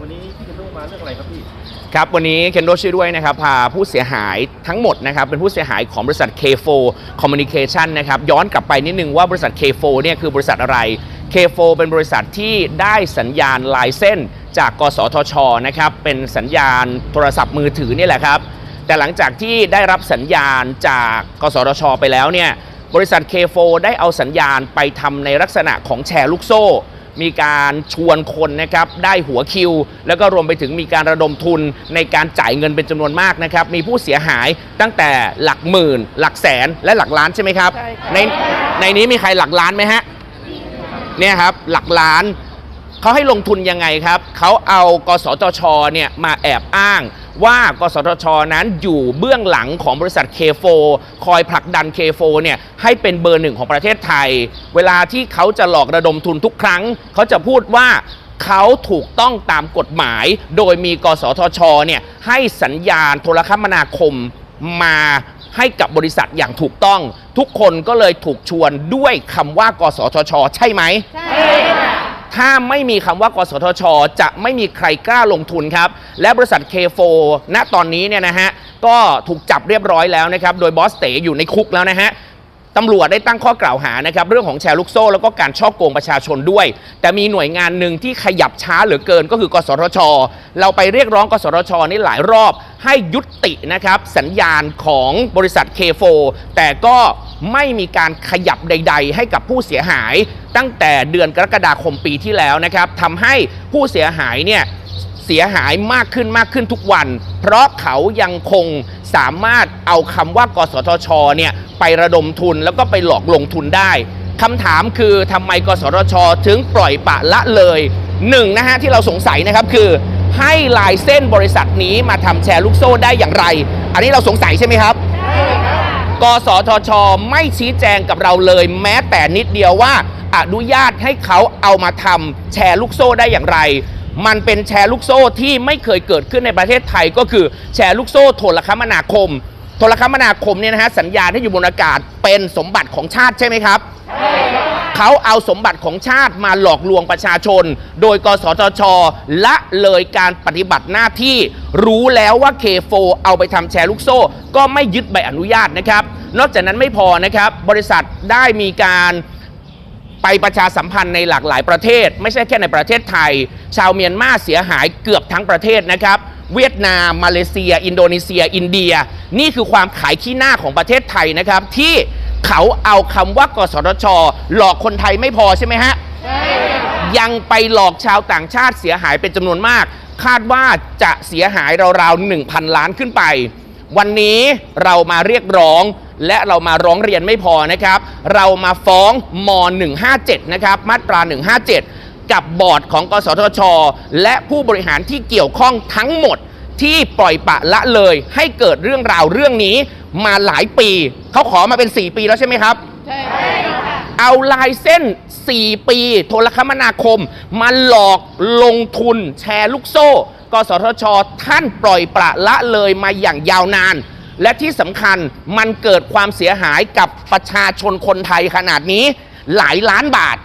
วันนี้พี่เคนโดมาเรื่องอะไรครับพี่ ครับ วันนี้เคนโดช่วยด้วยนะครับ พาผู้เสียหายทั้งหมดนะครับ เป็นผู้เสียหายของบริษัท K4 Communication นะครับ ย้อนกลับไปนิดนึงว่าบริษัท K4 เนี่ยคือบริษัทอะไร K4 เป็นบริษัทที่ได้สัญญาณลายเส้น จากกสทช นะครับ เป็นสัญญาณโทรศัพท์มือถือนี่แหละครับ แต่หลังจากที่ได้รับสัญญาณจากกสทช ไปแล้วเนี่ย บริษัท K4 ได้เอาสัญญาณไปทำในลักษณะของแชร์ลูกโซ่ มีการชวนคนนะครับได้หัวคิว แล้วก็รวมไปถึงมีการระดมทุนในการจ่ายเงินเป็นจำนวนมากนะครับ มีผู้เสียหายตั้งแต่หลักหมื่น หลักแสนและหลักล้านใช่ไหมครับใช่ครับในในนี้มีใครหลักล้านไหมฮะเนี่ยครับหลักล้านเขาให้ลงทุนยังไงครับเขาเอากสทชเนี่ยมาแอบอ้าง ว่ากสทชนั้นอยู่เบื้องหลังของบริษัท K4 คอยผลักดัน K4 เนี่ยให้เป็นเบอร์หนึ่งของประเทศไทย เวลาที่เขาจะหลอกระดมทุนทุกครั้ง เขาจะพูดว่าเขาถูกต้องตามกฎหมาย โดยมีกสทชเนี่ยให้สัญญาณโทรคมนาคมมาให้กับบริษัทอย่างถูกต้อง ทุกคนก็เลยถูกชวนด้วยคำว่ากสทช ใช่ไหมใช่ ถ้าไม่มีคำว่ากสทช จะไม่มีใครกล้าลงทุนครับ และบริษัท K4 ณตอนนี้เนี่ยนะฮะก็ถูกจับเรียบร้อยแล้วนะครับ โดยบอสเต๋อยู่ในคุกแล้วนะฮะ ตำรวจได้ตั้งข้อกล่าวหานะครับเรื่องของแชร์ลูกโซ่ แล้วก็การช่อโกงประชาชนด้วย แต่มีหน่วยงานหนึ่งที่ขยับช้าเหลือเกินก็คือกสทช เราไปเรียกร้องกสทชนี่หลายรอบ ให้ยุตินะครับสัญญาณของบริษัท K4 แต่ก็ไม่มีการขยับใด ๆ ให้กับผู้เสียหาย ตั้งแต่เดือนกรกฎาคมปีที่แล้วนะครับทำให้ผู้เสียหายเนี่ย เสียหายมากขึ้นมากขึ้นทุกวัน เพราะเขายังคงสามารถเอาคำว่ากสทชเนี่ยไประดมทุนแล้วก็ไปหลอกลงทุนได้คำถามคือทำไมกสทช ถึงปล่อยปะละเลยหนึ่งนะฮะที่เราสงสัยนะครับคือ ให้ลายเส้นบริษัทนี้มาทำแชร์ลูกโซ่ได้อย่างไร อันนี้เราสงสัยใช่ไหมครับกสทช ไม่ชี้แจงกับเราเลย แม้แต่นิดเดียวว่าอนุญาตให้เขาเอามาทำแชร์ลูกโซ่ได้อย่างไร มันเป็นแชร์ลูกโซ่ที่ไม่เคยเกิดขึ้นในประเทศไทยก็คือแชร์ลูกโซ่โทรคมนาคม โทรคมนาคมเนี่ยนะฮะสัญญาณที่อยู่บนอากาศเป็นสมบัติของชาติใช่ไหมครับเขาเอาสมบัติของชาติมาหลอกลวงประชาชน โดยกสทช ละเลยการปฏิบัติหน้าที่ รู้แล้วว่า K4 เอาไปทำแชร์ลูกโซ่ ก็ไม่ยึดใบอนุญาตนะครับ นอกจากนั้นไม่พอนะครับ บริษัทได้มีการ ไปประชาสัมพันธ์ในหลากหลายประเทศ ไม่ใช่แค่ในประเทศไทย ชาวเมียนมาเสียหายเกือบทั้งประเทศนะครับ เวียดนาม มาเลเซีย อินโดนีเซีย อินเดีย นี่คือความขายขี้หน้าของประเทศไทยนะครับ ที่เขาเอาคำว่ากสทช หลอกคนไทยไม่พอใช่ไหมฮะยังไปหลอกชาวต่างชาติเสียหายเป็นจำนวนมาก คาดว่าจะเสียหายราวๆ1,000 ล้านขึ้นไป วันนี้เรามาเรียกร้อง และเรามาร้องเรียนไม่พอนะครับ เรามาฟ้องม 157 นะครับ มาตรา 157 กับบอร์ดของกสทช และผู้บริหารที่เกี่ยวข้องทั้งหมดที่ปล่อยปละละเลย ให้เกิดเรื่องราวเรื่องนี้มาหลายปี เขาขอมาเป็น 4 ปีแล้วใช่ไหมครับ ใช่ค่ะเอาลายเส้น 4 ปี โทรคมนาคม มาหลอกลงทุนแชร์ลูกโซ่ กสทช ท่านปล่อยปละละเลยมาอย่างยาวนาน และที่สำคัญมันเกิดความเสียหายกับประชาชนคนไทยขนาดนี้หลายล้านบาท